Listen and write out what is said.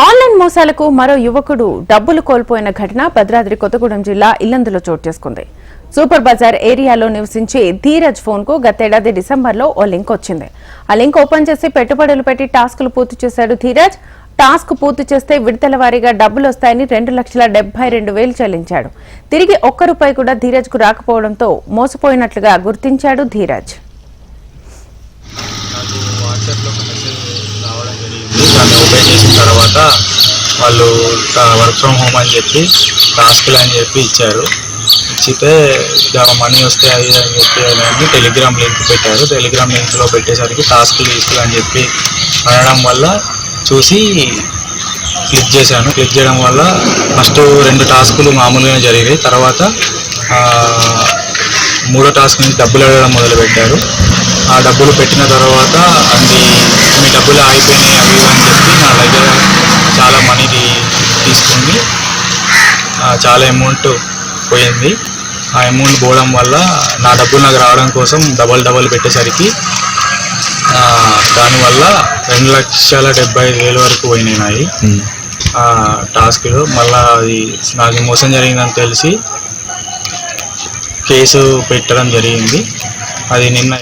Online మోసాలకు మరో యువకుడు డబ్బులు కోల్పోయిన ఘటన భద్రాద్రి కొత్తగూడెం జిల్లా ఇల్లందులో చోటు చేసుకుంది. సూపర్ బజార్ ఏరియాలో నివసించే ధీరజ్ ఫోన్కు గతేడాది డిసెంబర్లో ఓ లింక్ వచ్చింది. ఆ లింక్ ఓపెన్ చేసి పెట్టుబడులు పెట్టి టాస్కులు పూర్తి చేశాడు ధీరజ్. టాస్క్ పూర్తి చేస్తే విడతల వారీగా డబ్బులు వస్తాయని రెండు లక్షల డెబ్బై రెండు వేలు చెల్లించాడు. తిరిగి ఒక్క రూపాయి కూడా ధీరజ్కు రాకపోవడంతో మోసపోయినట్లుగా గుర్తించాడు ధీరజ్. వాట్సాప్లో ఒక మెసేజ్ రావడం జరిగింది. దాన్ని ఓపెన్ చేసిన తర్వాత వాళ్ళు వర్క్ ఫ్రమ్ హోమ్ అని చెప్పి టాస్క్లు అని చెప్పి ఇచ్చారు. ఇచ్చితే మనీ వస్తే అది అని చెప్పి అని టెలిగ్రామ్ లింక్ పెట్టారు. టెలిగ్రామ్ లింక్లో పెట్టేసరికి టాస్క్లు తీసుకులు అని చెప్పి అనడం వల్ల చూసి క్లిక్ చేశాను. క్లిక్ చేయడం వల్ల ఫస్ట్ రెండు టాస్కులు మామూలుగానే జరిగాయి. తర్వాత మూడో టాస్క్ నుంచి డబ్బులు అడగడం మొదలుపెట్టారు. ఆ డబ్బులు పెట్టిన తర్వాత అది మీ డబ్బులు ఆగిపోయినాయి అవి అని చెప్పి నా దగ్గర చాలా మనీ తీసుకుంది. చాలా అమౌంట్ పోయింది. ఆ అమౌంట్ పోవడం వల్ల నా డబ్బులు నాకు రావడం కోసం డబల్ డబల్ పెట్టేసరికి దానివల్ల రెండు లక్షల డెబ్బై ఐదు వేల వరకు పోయినాయి నాయి. ఆ టాస్క్లో మళ్ళీ అది నాకు మోసం జరిగిందని తెలిసి కేసు పెట్టడం జరిగింది. అది నిన్న